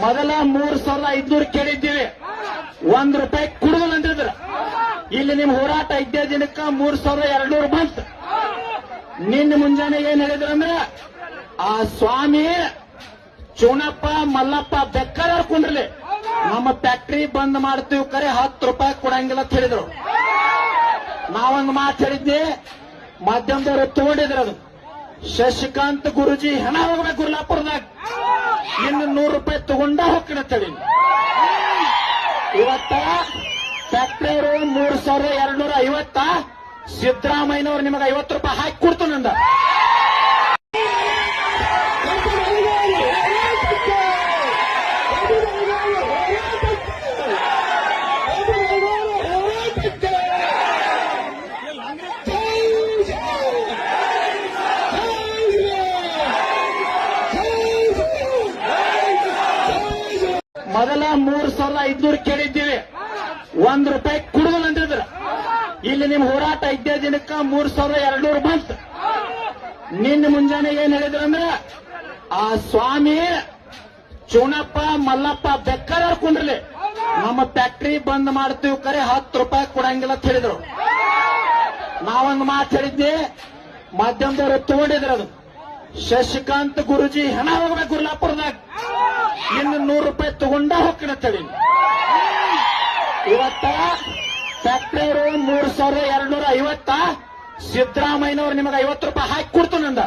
ಮೊದಲ ಮೂರ್ ಸಾವಿರದ ಐದ್ನೂರು ಕೇಳಿದ್ದೀವಿ. ಒಂದ್ ರೂಪಾಯಿ ಕುಡುಗಲ್ ಅಂತಿದ್ರ ಇಲ್ಲಿ ನಿಮ್ ಹೋರಾಟ ಇದ್ದೇ ದಿನಕ್ಕ ಮೂರ್ ಸಾವಿರದ ಎರಡ್ನೂರು ಬಂತು. ನಿನ್ನೆ ಮುಂಜಾನೆ ಏನ್ ಹೇಳಿದ್ರಂದ್ರ ಆ ಸ್ವಾಮಿ ಚೂಣಪ್ಪ, ಮಲ್ಲಪ್ಪ ಬೆಕ್ಕರ ಕುಂಡ್ರಲಿ. ನಮ್ಮ ಫ್ಯಾಕ್ಟ್ರಿ ಬಂದ್ ಮಾಡ್ತೀವಿ ಕರೆ, ಹತ್ತು ರೂಪಾಯಿ ಕೊಡಂಗಿಲ್ಲ ಅಂತ ಹೇಳಿದ್ರು. ನಾವೊಂದು ಮಾತು ಹೇಳಿದ್ದೆ ಮಾಧ್ಯಮದವರು ತಗೊಂಡಿದ್ರು ಅದು. ಶಶಿಕಾಂತ್ ಗುರುಜಿ ಹೆಣ ಹೋಗ್ಬೇಕು ಗುರ್ಲಾಪುರದಾಗ. ಇನ್ನು ನೂರು ರೂಪಾಯಿ ತಗೊಂಡ ಹೋಗ್ಕಿಡತ್ತೇಳಿ ಇವತ್ತ ಫ್ಯಾಕ್ಟ್ರಿಯವರು ಮೂರ್ ಸಾವಿರದ ಎರಡ್ನೂರ ಐವತ್ತ ಸಿದ್ದರಾಮಯ್ಯನವ್ರು ನಿಮಗೆ ಐವತ್ತು ರೂಪಾಯಿ ಹಾಕಿ ಕೊಡ್ತು ನಂದ. ಮೊದಲ ಮೂರ್ ಸಾವಿರದ ಐದ್ನೂರು ಕೇಳಿದ್ದೀವಿ. ಒಂದ್ ರೂಪಾಯಿ ಕುಡುಗಲ್ ಅಂತಿದ್ರ. ಇಲ್ಲಿ ನಿಮ್ ಹೋರಾಟ ಇದ್ದೇ ದಿನಕ್ಕ ಮೂರ್ ಸಾವಿರದ ಎರಡ್ನೂರು ಬಂತು. ನಿನ್ನೆ ಮುಂಜಾನೆ ಏನ್ ಹೇಳಿದ್ರಂದ್ರ ಆ ಸ್ವಾಮಿ ಚೂಣಪ್ಪ, ಮಲ್ಲಪ್ಪ ಬೆಕ್ಕರ ಕುಂಡ್ರಲಿ. ನಮ್ಮ ಫ್ಯಾಕ್ಟ್ರಿ ಬಂದ್ ಮಾಡ್ತೀವಿ ಕರೆ, ಹತ್ತು ರೂಪಾಯಿ ಕೊಡಂಗಿಲ್ಲ ಅಂತ ಹೇಳಿದ್ರು. ನಾವೊಂದು ಮಾತು ಹೇಳಿದ್ದೆ ಮಾಧ್ಯಮದವರು ತಗೊಂಡಿದ್ರು ಅದು. ಶಶಿಕಾಂತ್ ಗುರುಜಿ ಹೆಣ ಹೋಗ್ಬೇಕು ಗುರ್ಲಾಪುರದಾಗ. ಇನ್ನು ನೂರು ರೂಪಾಯಿ ತಗೊಂಡ ಹೋಗ್ತೀನಿ ಇವತ್ತ ಫ್ಯಾಕ್ಟ್ರಿ ಅವರು ಮೂರು ಸಾವಿರದ ಎರಡು ನೂರ ಐವತ್ತ ಸಿದ್ದರಾಮಯ್ಯನವರು ನಿಮಗೆ ಐವತ್ತು ರೂಪಾಯಿ ಹಾಕಿ ಕೊಡ್ತು ನಂದ.